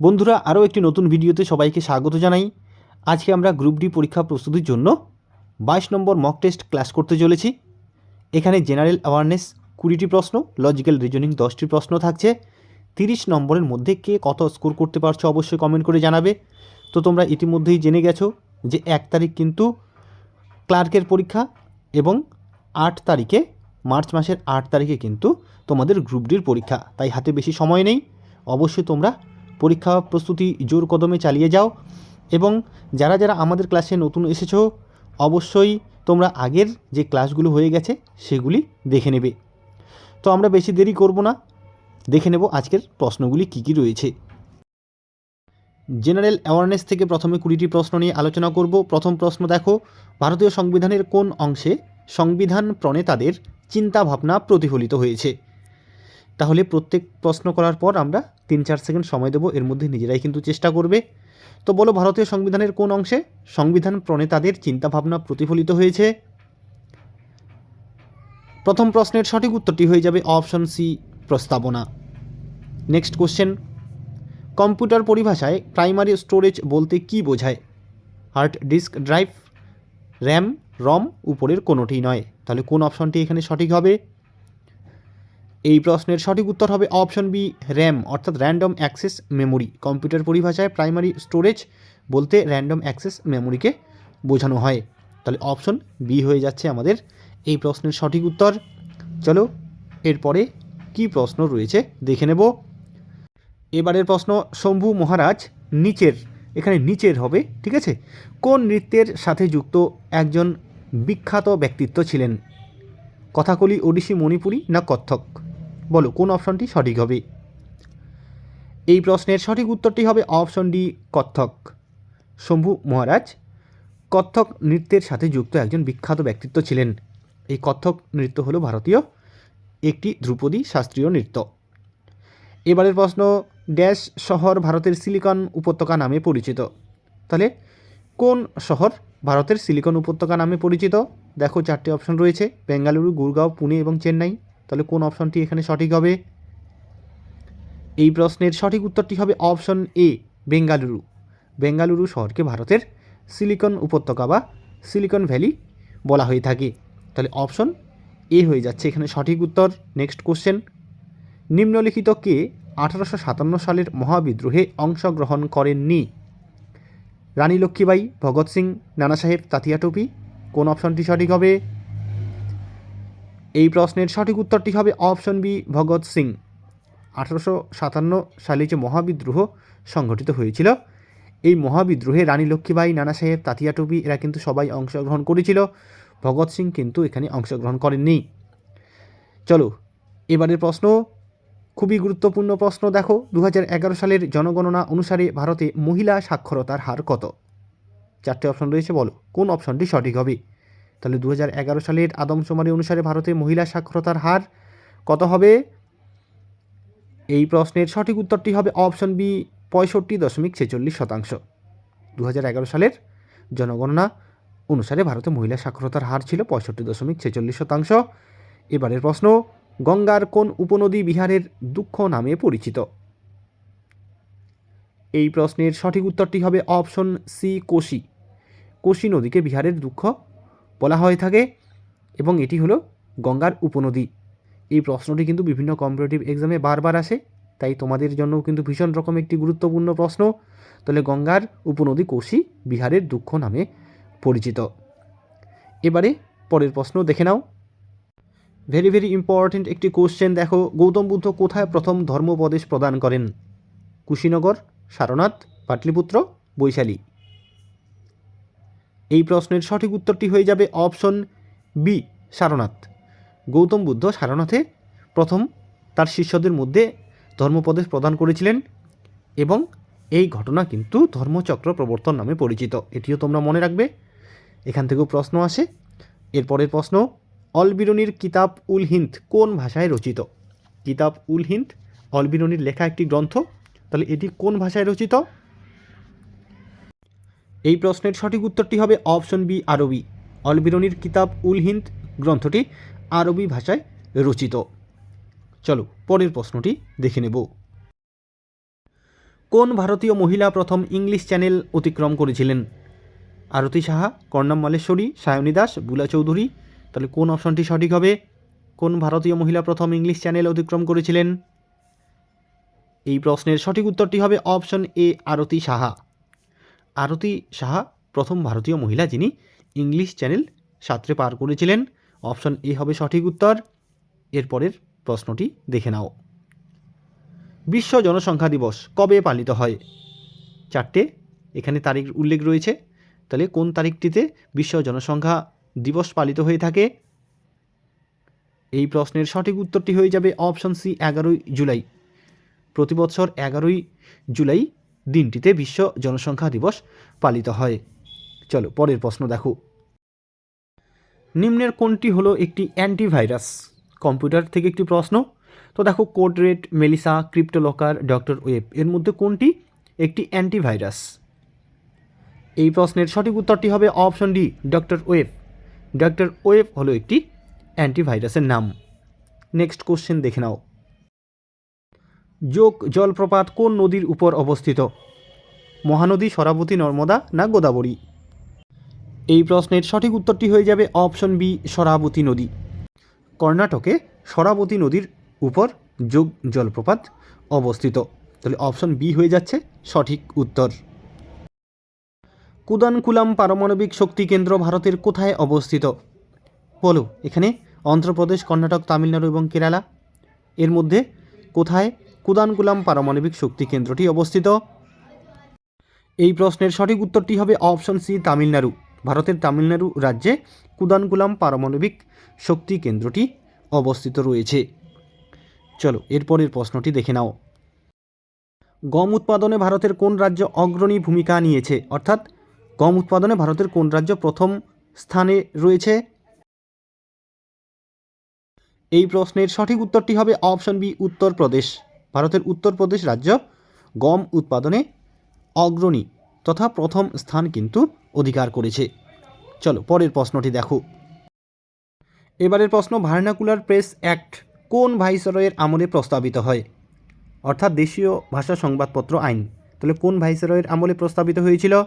বন্ধুরা, আরও একটি নতুন ভিডিওতে সবাইকে স্বাগত জানাই। আজকে আমরা গ্রুপ ডি পরীক্ষা প্রস্তুতির জন্য বাইশ নম্বর মক টেস্ট ক্লাস করতে চলেছি। এখানে জেনারেল অ্যাওয়ারনেস কুড়িটি প্রশ্ন লজিক্যাল রিজনিং দশটি প্রশ্ন থাকছে। তিরিশ নম্বরের মধ্যে কে কত স্কোর করতে পারছ অবশ্যই কমেন্ট করে জানাবে। তো তোমরা ইতিমধ্যেই জেনে গেছো যে এক তারিখ কিন্তু ক্লার্কের পরীক্ষা এবং আট তারিখে, মার্চ মাসের আট তারিখে কিন্তু তোমাদের গ্রুপ ডির পরীক্ষা। তাই হাতে বেশি সময় নেই। অবশ্যই তোমরা পরীক্ষা প্রস্তুতি জোর কদমে চালিয়ে যাও এবং যারা যারা আমাদের ক্লাসে নতুন এসেছ, অবশ্যই তোমরা আগের যে ক্লাসগুলো হয়ে গেছে সেগুলি দেখে নেবে। তো আমরা বেশি দেরি করব না। দেখে নেব আজকের প্রশ্নগুলি কী কী রয়েছে। জেনারেল অ্যাওয়ারনেস থেকে প্রথমে কুড়িটি প্রশ্ন নিয়ে আলোচনা করব। প্রথম প্রশ্ন দেখো, ভারতীয় সংবিধানের কোন অংশে সংবিধান প্রণেতাদের চিন্তাভাবনা প্রতিফলিত হয়েছে? তাহলে প্রত্যেক প্রশ্ন করার পর আমরা তিন চার সেকেন্ড সময় দেবো, এর মধ্যে নিজেরাই কিন্তু চেষ্টা করবে। তো বলো, ভারতীয় সংবিধানের কোন অংশে সংবিধান প্রণেতাদের চিন্তাভাবনা প্রতিফলিত হয়েছে? প্রথম প্রশ্নের সঠিক উত্তরটি হয়ে যাবে অপশন সি, প্রস্তাবনা। Next question. কম্পিউটার পরিভাষায় প্রাইমারি স্টোরেজ বলতে কি বোঝায়? Hard disk drive, RAM, ROM উপরের কোনোটি নয়। তাহলে কোন অপশনটি এখানে সঠিক হবে? এই প্রশ্নের সঠিক উত্তর হবে অপশন বি, র্যাম, অর্থাৎ র্যান্ডম অ্যাক্সেস মেমোরি কম্পিউটার পরিভাষায় প্রাইমারি স্টোরেজ বলতে র্যান্ডম অ্যাক্সেস মেমোরিকে বোঝানো হয়। তাহলে অপশন বি হয়ে যাচ্ছে আমাদের এই প্রশ্নের সঠিক উত্তর। চলো, এরপরে কি প্রশ্ন রয়েছে দেখে নেব। এবারের প্রশ্ন, শম্ভু মহারাজ নিচের, এখানে নিচের হবে, ঠিক আছে? কোন নৃত্যের সাথে যুক্ত একজন বিখ্যাত ব্যক্তিত্ব ছিলেন? কথাকলি ওডিসি মণিপুরি না কত্থক? বলো, কোন অপশনটি সঠিক হবে? এই প্রশ্নের সঠিক উত্তরটি হবে অপশন ডি, কত্থক। শম্ভু মহারাজ, কত্থক নৃত্যের সাথে যুক্ত একজন বিখ্যাত ব্যক্তিত্ব ছিলেন। এই কত্থক নৃত্য হলো ভারতীয় একটি ধ্রুপদী শাস্ত্রীয় নৃত্য। এবারের প্রশ্ন, ড্যাশ শহর ভারতের সিলিকন উপত্যকা নামে পরিচিত। তাহলে, কোন শহর ভারতের সিলিকন উপত্যকা নামে পরিচিত? দেখো, চারটি অপশন রয়েছে, বেঙ্গালুরু, গুরগাঁও, পুনে এবং চেন্নাই। তাহলে কোন অপশনটি এখানে সঠিক হবে? এই প্রশ্নের সঠিক উত্তরটি হবে অপশন এ, বেঙ্গালুরু। বেঙ্গালুরু শহরকে ভারতের সিলিকন উপত্যকা বা সিলিকন ভ্যালি বলা হয়ে থাকে। তাহলে অপশন এ হয়ে যাচ্ছে এখানে সঠিক উত্তর। Next question. নিম্নলিখিত কে আঠারোশো সাতান্ন সালের মহাবিদ্রোহে অংশগ্রহণ করেননি? রানী লক্ষ্মীবাই ভগৎ সিং, নানা সাহেব, তাতিয়া টুপি, কোন অপশনটি সঠিক হবে? এই প্রশ্নের সঠিক উত্তরটি হবে অপশন বি, ভগৎ সিং। আঠারোশো সাতান্ন সালে যে মহাবিদ্রোহ সংঘটিত হয়েছিল, এই মহাবিদ্রোহে রানী লক্ষ্মীবাই নানা সাহেব, তাতিয়া টুপি, এরা কিন্তু সবাই অংশগ্রহণ করেছিল। ভগৎ সিং কিন্তু এখানে অংশগ্রহণ করেননি। চলো, এবারের প্রশ্ন। খুবই গুরুত্বপূর্ণ প্রশ্ন, দেখো দু হাজার এগারো সালের জনগণনা অনুসারে ভারতে মহিলা সাক্ষরতার হার কত? চারটে অপশন রয়েছে, বলো, কোন অপশনটি সঠিক হবে? তাহলে দু হাজার এগারো সালের আদমশুমারি অনুসারে ভারতে মহিলা সাক্ষরতার হার কত হবে? এই প্রশ্নের সঠিক উত্তরটি হবে অপশন বি, পঁয়ষট্টি দশমিক ছেচল্লিশ শতাংশ। দু সালের জনগণনা অনুসারে ভারতে মহিলা সাক্ষরতার হার ছিল পঁয়ষট্টি দশমিক ছেচল্লিশ শতাংশ। এবারের প্রশ্ন, গঙ্গার কোন উপনদী বিহারের দুঃখ নামে পরিচিত? এই প্রশ্নের সঠিক উত্তরটি হবে অপশন সি, কোশি। কোশি নদীকে বিহারের দুঃখ বলা হয়ে থাকে এবং এটি হলো গঙ্গার উপনদী। এই প্রশ্নটি কিন্তু বিভিন্ন কম্পিটিটিভ এক্সামে বারবার আসে, তাই তোমাদের জন্যও কিন্তু ভীষণ রকম একটি গুরুত্বপূর্ণ প্রশ্ন। তাহলে গঙ্গার উপনদী কোশি বিহারের দুঃখ নামে পরিচিত। এবারে পরের প্রশ্ন দেখে নাও। ভেরি ভেরি ইম্পর্ট্যান্ট একটি কোশ্চেন দেখো। গৌতম বুদ্ধ কোথায় প্রথম ধর্মোপদেশ প্রদান করেন? কুশীনগর, সারনাথ, পাটলিপুত্র, বৈশালী। এই প্রশ্নের সঠিক উত্তরটি হয়ে যাবে অপশন বি, সারনাথ। গৌতম বুদ্ধ সারনাথে প্রথম তার শিষ্যদের মধ্যে ধর্মোপদেশ প্রদান করেছিলেন এবং এই ঘটনা কিন্তু ধর্মচক্র প্রবর্তন নামে পরিচিত। এটিও তোমরা মনে রাখবে। এখান থেকেও প্রশ্ন আসে। এরপরের প্রশ্ন অলবিরনির কিতাব উল হিন্দ কোন ভাষায় রচিত? কিতাব উল হিন্দ অলবিরনির লেখা একটি গ্রন্থ, তাহলে এটি কোন ভাষায় রচিত? এই প্রশ্নের সঠিক উত্তরটি হবে অপশন বি, আরবি। অলবিরনির কিতাব উল হিন্দ গ্রন্থটি আরবি ভাষায় রচিত। চলো, পরের প্রশ্নটি দেখে নেব। কোন ভারতীয় মহিলা প্রথম ইংলিশ চ্যানেল অতিক্রম করেছিলেন? আরতি সাহা, কর্ণম মল্লেশ্বরী সায়নী দাস, বুলা চৌধুরী। তাহলে কোন অপশনটি সঠিক হবে? কোন ভারতীয় মহিলা প্রথম ইংলিশ চ্যানেল অতিক্রম করেছিলেন? এই প্রশ্নের সঠিক উত্তরটি হবে অপশন এ, আরতি সাহা। আরতি সাহা, প্রথম ভারতীয় মহিলা যিনি ইংলিশ চ্যানেল সাঁতরে পার করেছিলেন। অপশন এ হবে সঠিক উত্তর। এরপরের প্রশ্নটি দেখে নাও। বিশ্ব জনসংখ্যা দিবস কবে পালিত হয়? চারটে, এখানে তারিখ উল্লেখ রয়েছে। তাহলে কোন তারিখটিতে বিশ্ব জনসংখ্যা দিবস পালিত হয়ে থাকে? এই প্রশ্নের সঠিক উত্তরটি হয়ে যাবে অপশন সি, এগারোই জুলাই। প্রতি বছর এগারোই জুলাই দিনটিতে বিশ্ব জনসংখ্যা দিবস পালিত হয়। চলো, পরের প্রশ্ন দেখো। নিম্নের কোনটি হলো একটি অ্যান্টিভাইরাস? কম্পিউটার থেকে একটি প্রশ্ন। তো দেখো, code red Melissa, CryptoLocker, Doctor Web, এর মধ্যে কোনটি একটি অ্যান্টিভাইরাস? এই প্রশ্নের সঠিক উত্তরটি হবে option D, Doctor Web. Doctor Web হলো একটি অ্যান্টিভাইরাসের নাম। নেক্সট কোশ্চেন দেখে নাও। যোগ জলপ্রপাত কোন নদীর উপর অবস্থিত? মহানদী সরাবতী নর্মদা না গোদাবরী? এই প্রশ্নের সঠিক উত্তরটি হয়ে যাবে অপশন বি, সরাবতী নদী। কর্ণাটকে সরাবতী নদীর উপর যোগ জলপ্রপাত অবস্থিত। তাহলে অপশন বি হয়ে যাচ্ছে সঠিক উত্তর। কুদানকুলাম পারমাণবিক শক্তি কেন্দ্র ভারতের কোথায় অবস্থিত? বলো, এখানে অন্ধ্রপ্রদেশ, কর্ণাটক, তামিলনাড়ু এবং কেরালা। এর মধ্যে কোথায় কুদানকুলাম পারমাণবিক শক্তি কেন্দ্রটি অবস্থিত। এই প্রশ্নের সঠিক উত্তরটি হবে অপশন সি, তামিলনাড়ু। ভারতের তামিলনাড়ু রাজ্যে কুদানকুলাম পারমাণবিক শক্তি কেন্দ্রটি অবস্থিত রয়েছে। চলো, এরপরের প্রশ্নটি দেখে নাও। গম উৎপাদনে ভারতের কোন রাজ্য অগ্রণী ভূমিকা নিয়েছে? অর্থাৎ, গম উৎপাদনে ভারতের কোন রাজ্য প্রথম স্থানে রয়েছে? এই প্রশ্নের সঠিক উত্তরটি হবে অপশন বি, উত্তরপ্রদেশ। ভারতের উত্তরপ্রদেশ রাজ্য গম উৎপাদনে অগ্রণী তথা প্রথম স্থান কিন্তু অধিকার করেছে। চলো, পরের প্রশ্নটি দেখো। এবারের প্রশ্ন, ভার্নাকুলার প্রেস অ্যাক্ট কোন ভাইসরয়ের আমলে প্রস্তাবিত হয়? অর্থাৎ দেশীয় ভাষা সংবাদপত্র আইন। তাহলে কোন ভাইসরয়ের আমলে প্রস্তাবিত হয়েছিল?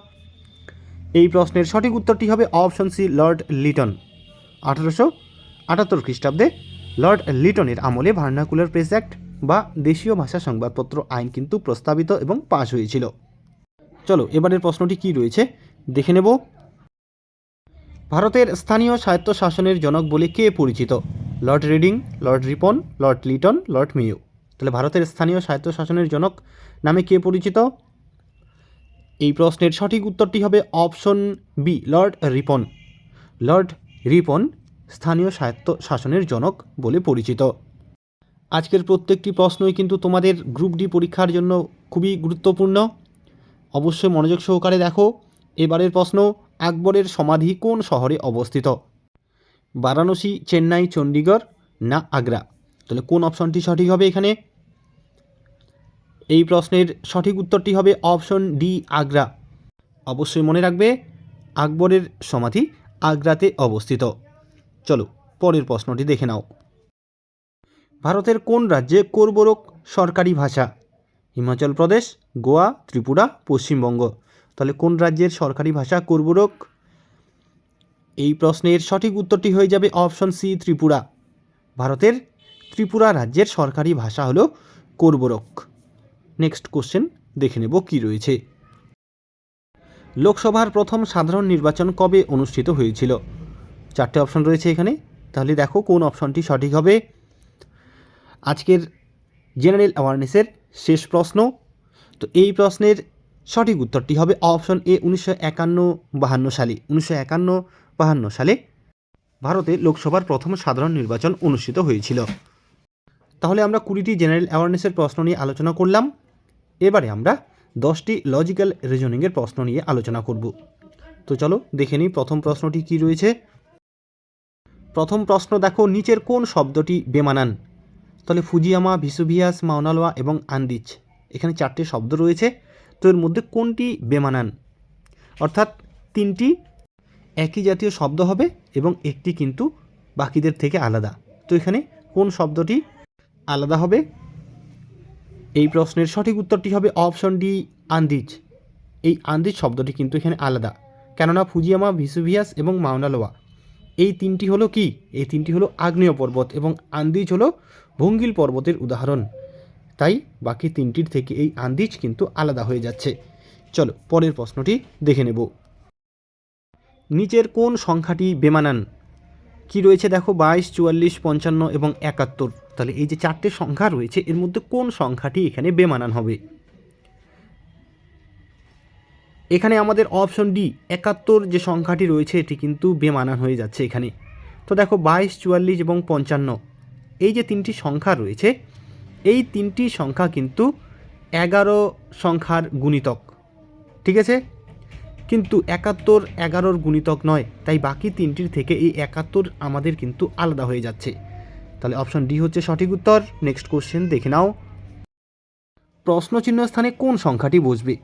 এই প্রশ্নের সঠিক উত্তরটি হবে অপশন সি, লর্ড লিটন। আঠারোশো আটাত্তর খ্রিস্টাব্দে লর্ড লিটনের আমলে ভার্নাকুলার প্রেস অ্যাক্ট বা দেশীয় ভাষা সংবাদপত্র আইন কিন্তু প্রস্তাবিত এবং পাশ হয়েছিল। চলো, এবারের প্রশ্নটি কি রয়েছে? দেখে নেব। ভারতের স্থানীয় স্বায়ত্ত শাসনের জনক বলে কে পরিচিত? Lord Reading, Lord Ripon, Lord Lytton, Lord mu তাহলে ভারতের স্থানীয় স্বায়ত্ত শাসনের জনক নামে কে পরিচিত? এই প্রশ্নের সঠিক উত্তরটি হবে option B, Lord Ripon. Lord Ripon স্থানীয় স্বায়ত্ত শাসনের জনক বলে পরিচিত। আজকের প্রত্যেকটি প্রশ্নই কিন্তু তোমাদের গ্রুপ ডি পরীক্ষার জন্য খুবই গুরুত্বপূর্ণ। অবশ্যই মনোযোগ সহকারে দেখো। এবারের প্রশ্ন, আকবরের সমাধি কোন শহরে অবস্থিত? বারাণসী, চেন্নাই চণ্ডীগড় না আগ্রা? তাহলে কোন অপশনটি সঠিক হবে এখানে? এই প্রশ্নের সঠিক উত্তরটি হবে অপশন ডি আগ্রা। অবশ্যই মনে রাখবে, আকবরের সমাধি আগ্রাতে অবস্থিত। চলো, পরের প্রশ্নটি দেখে নাও। ভারতের কোন রাজ্যে কোরবরক সরকারি ভাষা? হিমাচল প্রদেশ, গোয়া, ত্রিপুরা, পশ্চিমবঙ্গ। তাহলে কোন রাজ্যের সরকারি ভাষা কোরবরক? এই প্রশ্নের সঠিক উত্তরটি হয়ে যাবে অপশন সি, ত্রিপুরা। ভারতের ত্রিপুরা রাজ্যের সরকারি ভাষা হলো কোরবরক। নেক্সট কোশ্চেন দেখে নেব কি রয়েছে। লোকসভার প্রথম সাধারণ নির্বাচন কবে অনুষ্ঠিত হয়েছিল? চারটে অপশন রয়েছে এখানে। তাহলে দেখো কোন অপশনটি সঠিক হবে। আজকের জেনারেল অ্যাওয়ারনেসের শেষ প্রশ্ন। তো এই প্রশ্নের সঠিক উত্তরটি হবে অপশন এ উনিশশো একান্ন বাহান্ন সালে। উনিশশো একান্ন বাহান্ন সালে ভারতে লোকসভার প্রথম সাধারণ নির্বাচন অনুষ্ঠিত হয়েছিল। তাহলে আমরা কুড়িটি জেনারেল অ্যাওয়ারনেসের প্রশ্ন নিয়ে আলোচনা করলাম। এবারে আমরা দশটি লজিক্যাল রিজনিংয়ের প্রশ্ন নিয়ে আলোচনা করব। তো চলো দেখে নিই প্রথম প্রশ্নটি কি রয়েছে। প্রথম প্রশ্ন দেখো, নিচের কোন শব্দটি বেমানান? তাহলে ফুজিয়ামা, ভিসুভিয়াস, মাওনালোয়া এবং আন্দিজ। এখানে চারটে শব্দ রয়েছে। তো এর মধ্যে কোনটি বেমানান? অর্থাৎ তিনটি একই জাতীয় শব্দ হবে এবং একটি কিন্তু বাকিদের থেকে আলাদা। তো এখানে কোন শব্দটি আলাদা হবে? এই প্রশ্নের সঠিক উত্তরটি হবে অপশন ডি, আন্দিজ। এই আন্দিজ শব্দটি কিন্তু এখানে আলাদা। কেননা ফুজিয়ামা, ভিসুভিয়াস এবং মাউনালোয়া এই তিনটি হলো কি? এই তিনটি হলো আগ্নেয় পর্বত এবং আন্দিজ হলো ভঙ্গিল পর্বতের উদাহরণ। তাই বাকি তিনটির থেকে এই আন্দিজ কিন্তু আলাদা হয়ে যাচ্ছে। চলো পরের প্রশ্নটি দেখে নেব। নিচের কোন সংখ্যাটি বেমানান? কি রয়েছে দেখো বাইশ, চুয়াল্লিশ, পঞ্চান্ন এবং একাত্তর। তাহলে এই যে চারটে সংখ্যা রয়েছে, এর মধ্যে কোন সংখ্যাটি এখানে বেমানান হবে? এখানে আমাদের অপশন ডি, একাত্তর যে সংখ্যাটি রয়েছে, এটি কিন্তু বেমানান হয়ে যাচ্ছে এখানে। তো দেখো, বাইশ, চুয়াল্লিশ এবং পঞ্চান্ন। এই যে তিনটি সংখ্যা রয়েছে, এই তিনটি সংখ্যা কিন্তু এগারো সংখ্যার গুণিতক। ঠিক আছে? কিন্তু একাত্তর এগারোর গুণিতক নয়, তাই বাকি তিনটির থেকে এই একাত্তর আমাদের কিন্তু আলাদা হয়ে যাচ্ছে। তাহলে অপশন ডি হচ্ছে সঠিক উত্তর। নেক্সট কোশ্চেন দেখে নাও। প্রশ্নচিহ্ন স্থানে কোন সংখ্যাটি বসবে?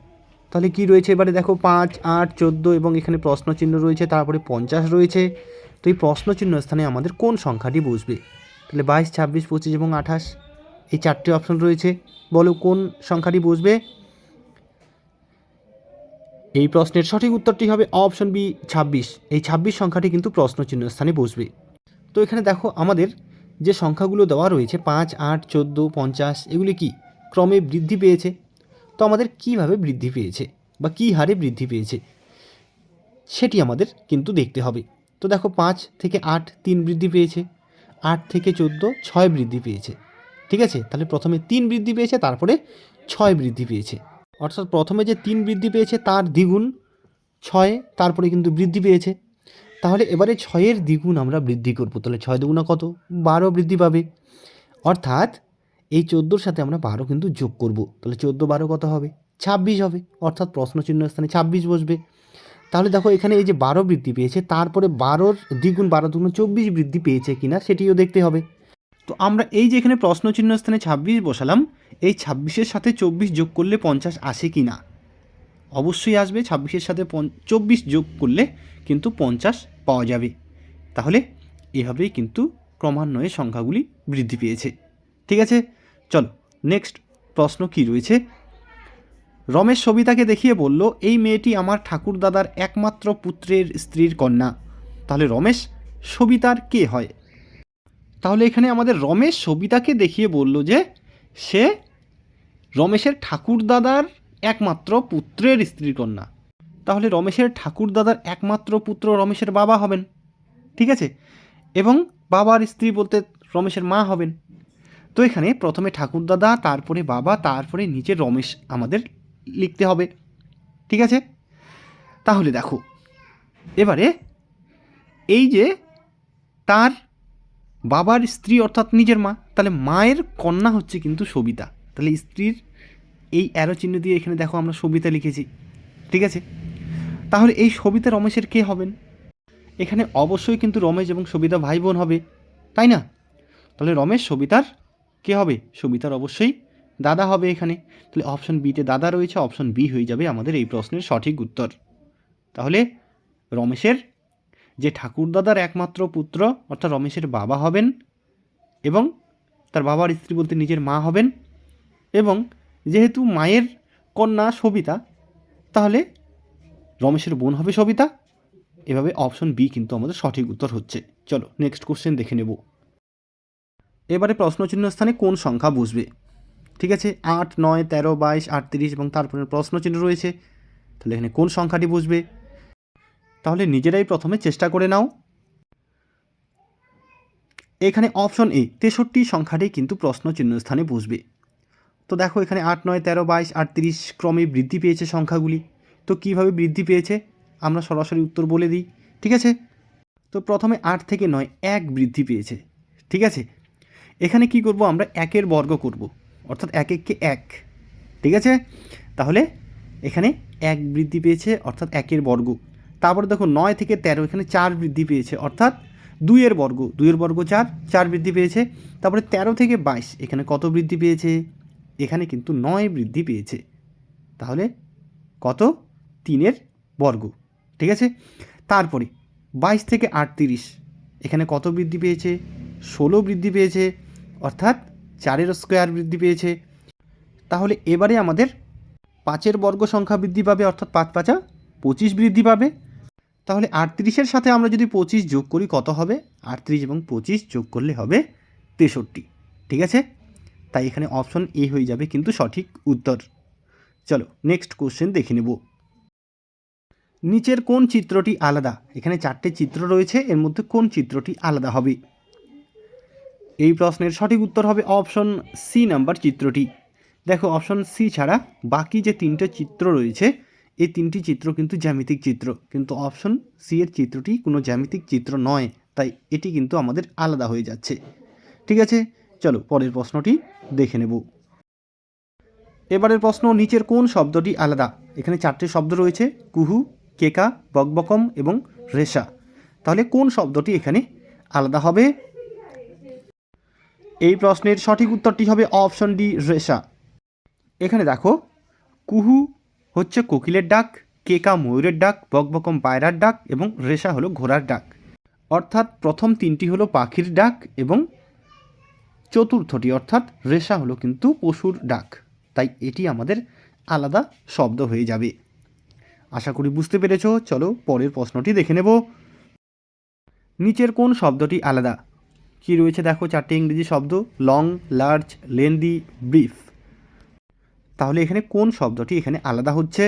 তাহলে কি রয়েছে? এবারে দেখো পাঁচ, আট, চোদ্দ এবং এখানে প্রশ্নচিহ্ন রয়েছে, তারপরে পঞ্চাশ রয়েছে। তো এই প্রশ্নচিহ্ন স্থানে আমাদের কোন সংখ্যাটি বসবে? তাহলে বাইশ, ছাব্বিশ, পঁচিশ এবং আঠাশ, এই চারটি অপশন রয়েছে। বলো কোন সংখ্যাটি বসবে? এই প্রশ্নের সঠিক উত্তরটি হবে অপশন বি ছাব্বিশ। এই ছাব্বিশ সংখ্যাটি কিন্তু প্রশ্নচিহ্ন স্থানে বসবে। তো এখানে দেখো আমাদের যে সংখ্যাগুলো দেওয়া রয়েছে, পাঁচ, আট, চোদ্দ, পঞ্চাশ, এগুলি কি? ক্রমে বৃদ্ধি পেয়েছে। তো আমাদের কীভাবে বৃদ্ধি পেয়েছে বা কী হারে বৃদ্ধি পেয়েছে, সেটি আমাদের কিন্তু দেখতে হবে। তো দেখো পাঁচ থেকে আট তিন বৃদ্ধি পেয়েছে, আট থেকে চোদ্দ ছয় বৃদ্ধি পেয়েছে, ঠিক আছে? তাহলে প্রথমে তিন বৃদ্ধি পেয়েছে, তারপরে ছয় বৃদ্ধি পেয়েছে। অর্থাৎ প্রথমে যে তিন বৃদ্ধি পেয়েছে তার দ্বিগুণ ছয়, তারপরে কিন্তু বৃদ্ধি পেয়েছে। তাহলে এবারে ছয়ের দ্বিগুণ আমরা বৃদ্ধি করব। তাহলে ছয় দুগুণা কত? বারো বৃদ্ধি পাবে। অর্থাৎ এই চোদ্দোর সাথে আমরা বারো কিন্তু যোগ করব। তাহলে চোদ্দ বারো কত হবে? ছাব্বিশ হবে। অর্থাৎ প্রশ্নচিহ্ন স্থানে ছাব্বিশ বসবে। তাহলে দেখো এখানে এই যে বারো বৃদ্ধি পেয়েছে, তারপরে বারোর দ্বিগুণ বারো দুগুণ চব্বিশ বৃদ্ধি পেয়েছে কিনা সেটিও দেখতে হবে। তো আমরা এই যে এখানে প্রশ্নচিহ্ন স্থানে ছাব্বিশ বসালাম, এই ছাব্বিশের সাথে চব্বিশ যোগ করলে পঞ্চাশ আসে কি না অবশ্যই আসবে, ছাব্বিশের সাথে চব্বিশ যোগ করলে কিন্তু পঞ্চাশ পাওয়া যাবে। তাহলে এভাবেই কিন্তু ক্রমান্বয়ে সংখ্যাগুলি বৃদ্ধি পেয়েছে। ঠিক আছে? চলো নেক্সট প্রশ্ন কি রয়েছে? রমেশ সবিতাকে দেখিয়ে বলল, এই মেয়েটি আমার ঠাকুরদাদার একমাত্র পুত্রের স্ত্রীর কন্যা। তাহলে রমেশ সবিতার কে হয়? তাহলে এখানে আমাদের রমেশ সবিতাকে দেখিয়ে বলল যে, সে রমেশের ঠাকুরদাদার একমাত্র পুত্রের স্ত্রীর কন্যা। তাহলে রমেশের ঠাকুরদাদার একমাত্র পুত্র রমেশের বাবা হবেন। ঠিক আছে? এবং বাবার স্ত্রী বলতে রমেশের মা হবেন। তো এখানে প্রথমে ঠাকুরদাদা তারপরে বাবা, তারপরে নিচে রমেশ আমাদের লিখতে হবে। ঠিক আছে? তাহলে দেখো, এবারে এই যে তার বাবার স্ত্রী অর্থাৎ নিজের মা, তাহলে মায়ের কন্যা হচ্ছে কিন্তু সবিতা। তাহলে স্ত্রীর এই অ্যারো চিহ্ন দিয়ে এখানে দেখো আমরা সবিতা লিখেছি। ঠিক আছে? তাহলে এই সবিতা, রমেশের কে হবেন? এখানে অবশ্যই কিন্তু রমেশ এবং সবিতা ভাই বোন হবে। তাই না? তাহলে রমেশ সবিতার কে হবে? সবিতার অবশ্যই দাদা হবে এখানে। তাহলে অপশন বিতে দাদা রয়েছে অপশন বি হয়ে যাবে আমাদের এই প্রশ্নের সঠিক উত্তর। তাহলে রমেশের যে ঠাকুরদাদার একমাত্র পুত্র, অর্থাৎ রমেশের বাবা হবেন এবং তার বাবার স্ত্রী বলতে নিজের মা হবেন এবং যেহেতু মায়ের কন্যা সবিতা, তাহলে রমেশের বোন হবে সবিতা। এভাবে অপশন বি কিন্তু আমাদের সঠিক উত্তর হচ্ছে। চলো নেক্সট কোশ্চেন দেখে নেব। এবারে প্রশ্নচিহ্ন স্থানে কোন সংখ্যা বসবে ঠিক আছে, আট, নয়, তেরো, বাইশ, আটত্রিশ এবং তারপরে প্রশ্নচিহ্ন রয়েছে। তাহলে এখানে কোন সংখ্যাটি বসবে তাহলে নিজেরাই প্রথমে চেষ্টা করে নাও। এখানে অপশন এ, তেষট্টি সংখ্যাটি কিন্তু প্রশ্ন চিহ্ন স্থানে বসবে তো দেখো এখানে আট, নয়, তেরো, বাইশ, আটত্রিশ ক্রমে বৃদ্ধি পেয়েছে সংখ্যাগুলি। তো কীভাবে বৃদ্ধি পেয়েছে? আমরা সরাসরি উত্তর বলে দিই। ঠিক আছে? তো প্রথমে আট থেকে নয়, এক বৃদ্ধি পেয়েছে। ঠিক আছে? এখানে কি করব আমরা একের বর্গ করব, অর্থাৎ এক এককে এক, ঠিক আছে? তাহলে এখানে এক বৃদ্ধি পেয়েছে, অর্থাৎ একের বর্গ। তারপরে দেখো নয় থেকে তেরো, এখানে চার বৃদ্ধি পেয়েছে, অর্থাৎ দুইয়ের বর্গ দুইয়ের বর্গ চার চার বৃদ্ধি পেয়েছে। তারপরে তেরো থেকে বাইশ, এখানে কত বৃদ্ধি পেয়েছে? এখানে কিন্তু নয় বৃদ্ধি পেয়েছে। তাহলে কত? তিনের বর্গ, ঠিক আছে? তারপরে বাইশ থেকে আটত্রিশ, এখানে কত বৃদ্ধি পেয়েছে? ষোলো বৃদ্ধি পেয়েছে। অর্থাৎ চারের স্কোয়ার বৃদ্ধি পেয়েছে। তাহলে এবারে আমাদের পাঁচের বর্গ সংখ্যা বৃদ্ধি পাবে, অর্থাৎ পাঁচ পাঁচা পঁচিশ বৃদ্ধি পাবে। তাহলে আটত্রিশের সাথে আমরা যদি পঁচিশ যোগ করি, কত হবে? আটত্রিশ এবং পঁচিশ যোগ করলে হবে তেষট্টি। ঠিক আছে? তাই এখানে অপশন এ হয়ে যাবে কিন্তু সঠিক উত্তর। চলো নেক্সট কোশ্চেন দেখে নেব। নিচের কোন চিত্রটি আলাদা? এখানে চারটে চিত্র রয়েছে, এর মধ্যে কোন চিত্রটি আলাদা হবে? এই প্রশ্নের সঠিক উত্তর হবে অপশন সি নাম্বার চিত্রটি। দেখো, অপশন সি ছাড়া বাকি যে তিনটে চিত্র রয়েছে, এই তিনটি চিত্র কিন্তু জ্যামিতিক চিত্র। কিন্তু অপশন সি এর চিত্রটি কোনো জ্যামিতিক চিত্র নয়, তাই এটি কিন্তু আমাদের আলাদা হয়ে যাচ্ছে। ঠিক আছে? চলো, পরের প্রশ্নটি দেখে নেব। এবারের প্রশ্ন, নিচের কোন শব্দটি আলাদা? এখানে চারটে শব্দ রয়েছে, কুহু, কেকা, বকবকম এবং রেশা। তাহলে কোন শব্দটি এখানে আলাদা হবে? এই প্রশ্নের সঠিক উত্তরটি হবে অপশন ডি, রেশা। এখানে দেখো, কুহু হচ্ছে কোকিলের ডাক, কেকা ময়ূরের ডাক, বকবকম পায়রার ডাক এবং রেশা হলো ঘোড়ার ডাক। অর্থাৎ প্রথম তিনটি হলো পাখির ডাক এবং চতুর্থটি অর্থাৎ রেশা হলো কিন্তু পশুর ডাক। তাই এটি আমাদের আলাদা শব্দ হয়ে যাবে। আশা করি বুঝতে পেরেছ। চলো পরের প্রশ্নটি দেখে নেব। নিচের কোন শব্দটি আলাদা? কি রয়েছে দেখো? চারটে ইংরেজি শব্দ লং লার্জ লেন্দি ব্রিফ তাহলে এখানে কোন শব্দটি? এখানে আলাদা হচ্ছে।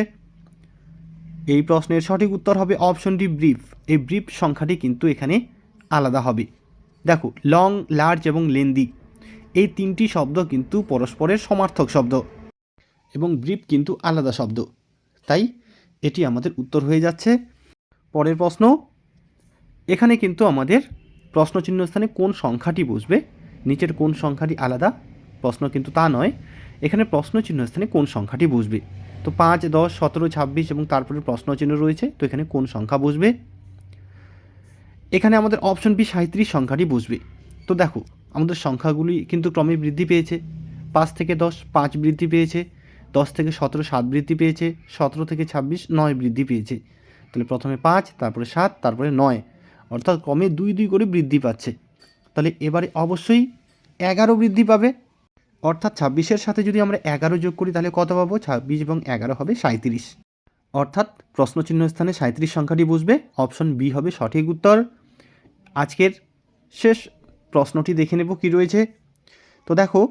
এই প্রশ্নের সঠিক উত্তর হবে অপশন ডি ব্রিফ এই ব্রিফ সংখ্যাটি কিন্তু এখানে আলাদা হবে। দেখো লং লার্জ এবং লেন্দি এই তিনটি শব্দ কিন্তু পরস্পরের সমার্থক শব্দ এবং ব্রিফ কিন্তু আলাদা শব্দ। তাই এটি আমাদের উত্তর হয়ে যাচ্ছে। পরের প্রশ্ন, এখানে কিন্তু আমাদের প্রশ্নচিহ্ন স্থানে কোন সংখ্যাটি বসবে নিচের কোন সংখ্যাটি আলাদা? প্রশ্ন কিন্তু তা নয়। এখানে প্রশ্নচিহ্ন স্থানে কোন সংখ্যাটি বসবে তো পাঁচ, দশ, সতেরো, ছাব্বিশ এবং তারপরে প্রশ্নচিহ্ন রয়েছে, তো এখানে কোন সংখ্যা বসবে এখানে আমাদের অপশন বি সাঁত্রিশ সংখ্যাটি বসবে তো দেখো, আমাদের সংখ্যাগুলি কিন্তু ক্রমে বৃদ্ধি পেয়েছে। পাঁচ থেকে দশ, পাঁচ বৃদ্ধি পেয়েছে। দশ থেকে সতেরো, সাত বৃদ্ধি পেয়েছে। সতেরো থেকে ছাব্বিশ, নয় বৃদ্ধি পেয়েছে। তাহলে প্রথমে পাঁচ, তারপরে সাত, তারপরে নয়। অর্থাৎ ক্রমে দুই দুই করে বৃদ্ধি পাচ্ছে। তাহলে এবারে অবশ্যই এগারো বৃদ্ধি পাবে। অর্থাৎ ছাব্বিশের সাথে যদি আমরা এগারো যোগ করি, তাহলে কত পাবো? ছাব্বিশ এবং এগারো হবে সাঁত্রিশ অর্থাৎ প্রশ্নচিহ্ন স্থানে সাঁত্রিশ সংখ্যাটি বসবে অপশন বি হবে সঠিক উত্তর। আজকের শেষ প্রশ্নটি দেখে নেব কি রয়েছে। তো দেখো,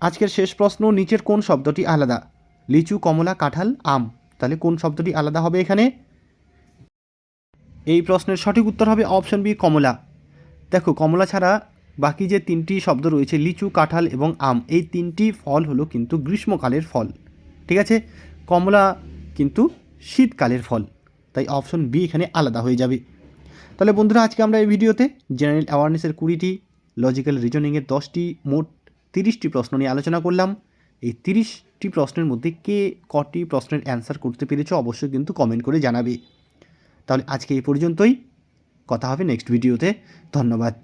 আজকের শেষ প্রশ্ন, নিচের কোন শব্দটি আলাদা? লিচু, কমলা, কাঁঠাল, আম। তাহলে কোন শব্দটি আলাদা হবে এখানে? এই প্রশ্নের সঠিক উত্তর হবে অপশন বি, কমলা। দেখো, কমলা ছাড়া বাকি যে তিনটি শব্দ রয়েছে, লিচু, কাঁঠাল এবং আম, এই তিনটি ফল হলো কিন্তু গ্রীষ্মকালের ফল। ঠিক আছে? কমলা কিন্তু শীতকালের ফল, তাই অপশন বি এখানে আলাদা হয়ে যাবে। তাহলে বন্ধুরা, আজকে আমরা এই ভিডিওতে জেনারেল অ্যাওয়ারনেসের কুড়িটি, লজিক্যাল রিজনিংয়ের দশটি, মোট তিরিশটি প্রশ্ন নিয়ে আলোচনা করলাম। এই তিরিশটি প্রশ্নের মধ্যে কে কটি প্রশ্নের অ্যান্সার করতে পেরেছ, অবশ্যই কিন্তু কমেন্ট করে জানাবে। তাহলে আজকে এই পর্যন্তই। কথা হবে নেক্সট ভিডিওতে ধন্যবাদ।